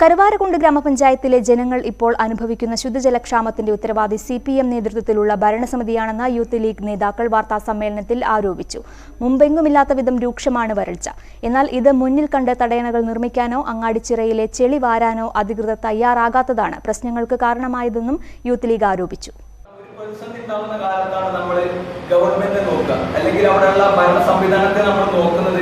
കരുവാരക്കുണ്ട് ഗ്രാമപഞ്ചായത്തിലെ ജനങ്ങൾ ഇപ്പോൾ അനുഭവിക്കുന്ന ശുദ്ധജലക്ഷാമത്തിന്റെ ഉത്തരവാദി സി പി എം നേതൃത്വത്തിലുള്ള ഭരണസമിതിയാണെന്ന് യൂത്ത് ലീഗ് നേതാക്കൾ വാർത്താ സമ്മേളനത്തിൽ ആരോപിച്ചു. മുമ്പെങ്ങുമില്ലാത്ത വിധം രൂക്ഷമാണ് വരൾച്ച. എന്നാൽ ഇത് മുന്നിൽ കണ്ട് തടയണകൾ നിർമ്മിക്കാനോ അങ്ങാടിച്ചിറയിലെ ചെളി വാരാനോ അധികൃതർ തയ്യാറാകാത്തതാണ് പ്രശ്നങ്ങൾക്ക് കാരണമായതെന്നും യൂത്ത് ലീഗ് ആരോപിച്ചു. ഗവൺമെന്റ് അല്ലെങ്കിൽ അവിടെയുള്ള ഭരണ സംവിധാനത്തെ നമ്മൾ നോക്കുന്നത്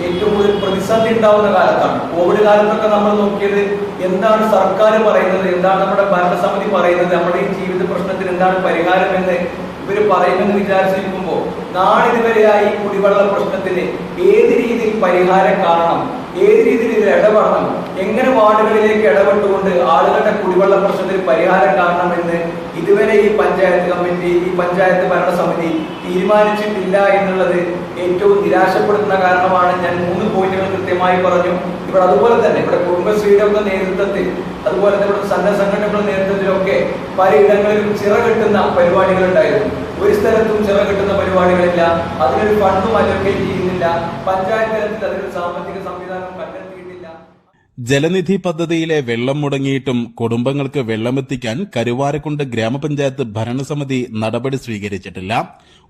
ഏറ്റവും കൂടുതൽ പ്രതിസന്ധി ഉണ്ടാവുന്ന കാലത്താണ്. കോവിഡ് കാലത്തൊക്കെ നമ്മൾ നോക്കിയത് എന്താണ് സർക്കാർ പറയുന്നത് എന്താണ് നമ്മുടെ ഭരണസമിതി പറയുന്നത് നമ്മുടെ ഈ ജീവിത പ്രശ്നത്തിന് എന്താണ് പരിഹാരം എന്ന് ഇവർ പറയുമെന്ന് വിചാരിച്ചിരിക്കുമ്പോൾ നാളിതുവരെയായി കുടിവെള്ള പ്രശ്നത്തിന് ഏത് രീതിയിൽ പരിഹാരം കാണണം ഏത് രീതിയിൽ ഇതിൽ ഇടപെടണം എങ്ങനെ വാർഡുകളിലേക്ക് ഇടപെട്ടുകൊണ്ട് ആളുകളുടെ കുടിവെള്ള പ്രശ്നത്തിന് പരിഹാരം കാണണമെന്ന് ഇതുവരെ ഈ പഞ്ചായത്ത് കമ്മിറ്റി ഈ പഞ്ചായത്ത് ഭരണസമിതി തീരുമാനിച്ചിട്ടില്ല എന്നുള്ളത് ഏറ്റവും നിരാശപ്പെടുത്തുന്ന കാരണമാണ് ഞാൻ മൂന്ന് പോയിന്റുകൾ കൃത്യമായി പറഞ്ഞു. ഇവിടെ അതുപോലെ തന്നെ ഇവിടെ കുടുംബശ്രീയുടെ ഒക്കെ നേതൃത്വത്തിൽ അതുപോലെ തന്നെ ഇവിടെ സന്നദ്ധ സംഘടനകളുടെ നേതൃത്വത്തിലൊക്കെ പലയിടങ്ങളിലും ചിറകെട്ടുന്ന പരിപാടികൾ ഉണ്ടായിരുന്നു. ഒരു സ്ഥലത്തും ചിറകെട്ടുന്ന പരിപാടികളില്ല. അതിനൊരു ഫണ്ടും അലോക്കേറ്റ് ചെയ്യുന്നില്ല. പഞ്ചായത്ത് തലത്തിൽ അതിനൊരു സാമ്പത്തിക സംവിധാനം കണ്ടെത്തിയിട്ടില്ല ജലനിധി പദ്ധതിയിലെ വെള്ളം മുടങ്ങിയിട്ടും കുടുംബങ്ങൾക്ക് വെള്ളമെത്തിക്കാൻ കരുവാരക്കുണ്ട് ഗ്രാമപഞ്ചായത്ത് ഭരണസമിതി നടപടി സ്വീകരിച്ചിട്ടില്ല.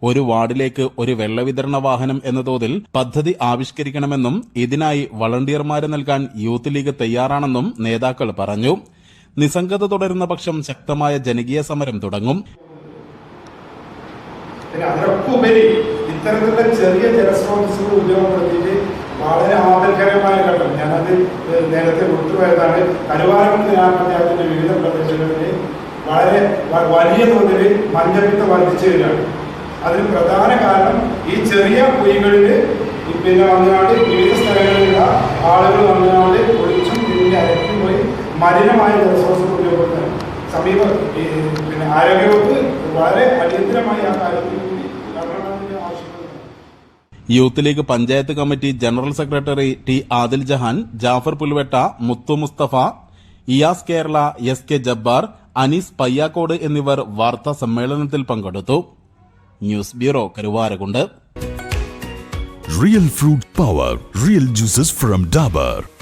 ഒരു വാർഡിലേക്ക് ഒരു വെള്ളവിതരണ വാഹനം എന്ന തോതിൽ പദ്ധതി ആവിഷ്കരിക്കണമെന്നും ഇതിനായി വളണ്ടിയർമാരെ നൽകാൻ യൂത്ത് ലീഗ് തയ്യാറാണെന്നും നേതാക്കൾ പറഞ്ഞു. നിസ്സംഗത തുടരുന്ന പക്ഷം ശക്തമായ ജനകീയ സമരം തുടങ്ങും. ഇത്തരത്തിലുള്ള ചെറിയ ജലസ്രോതസ്സുകൾ ഉപയോഗപ്പെടുത്തിയിട്ട് വളരെ ആപൽക്കരമായ ഘട്ടം. ഞാനത് നേരത്തെ വിട്ടുപോയതാണ് കരുവാരക്കുണ്ട് ഗ്രാമപഞ്ചായത്തിന്റെ വിവിധ പ്രദേശങ്ങളിൽ വളരെ വലിയ തോതിൽ മഞ്ഞപ്പിത്ത വർദ്ധിച്ചു വരികയാണ്. അതിന് പ്രധാന കാരണം ഈ ചെറിയ കുഴികളിൽ പിന്നെ വന്നുകൊണ്ട് വിവിധ സ്ഥലങ്ങളിലുള്ള ആളുകൾ വന്നുകൊണ്ട് ഒളിച്ചും ഇതിന്റെ അരക്കും പോയി മലിനമായ ജലസ്രോതസ് ഉപയോഗപ്പെടുത്താൻ സമീപ പിന്നെ ആരോഗ്യവകുപ്പ് വളരെ അടിയന്തരമായി ആ കാര്യത്തിൽ youth league panchayat committee general secretary T Adil Jahan Jafar Pulvetta Muthu Mustafa Iyas Kerala S K Jabbar Anees Payyakode എന്നിവർ വാർത്താ സമ്മേളനത്തിൽ പങ്കെടുത്തു news bureau Karuvarakundu real fruit power real juices from Dabur.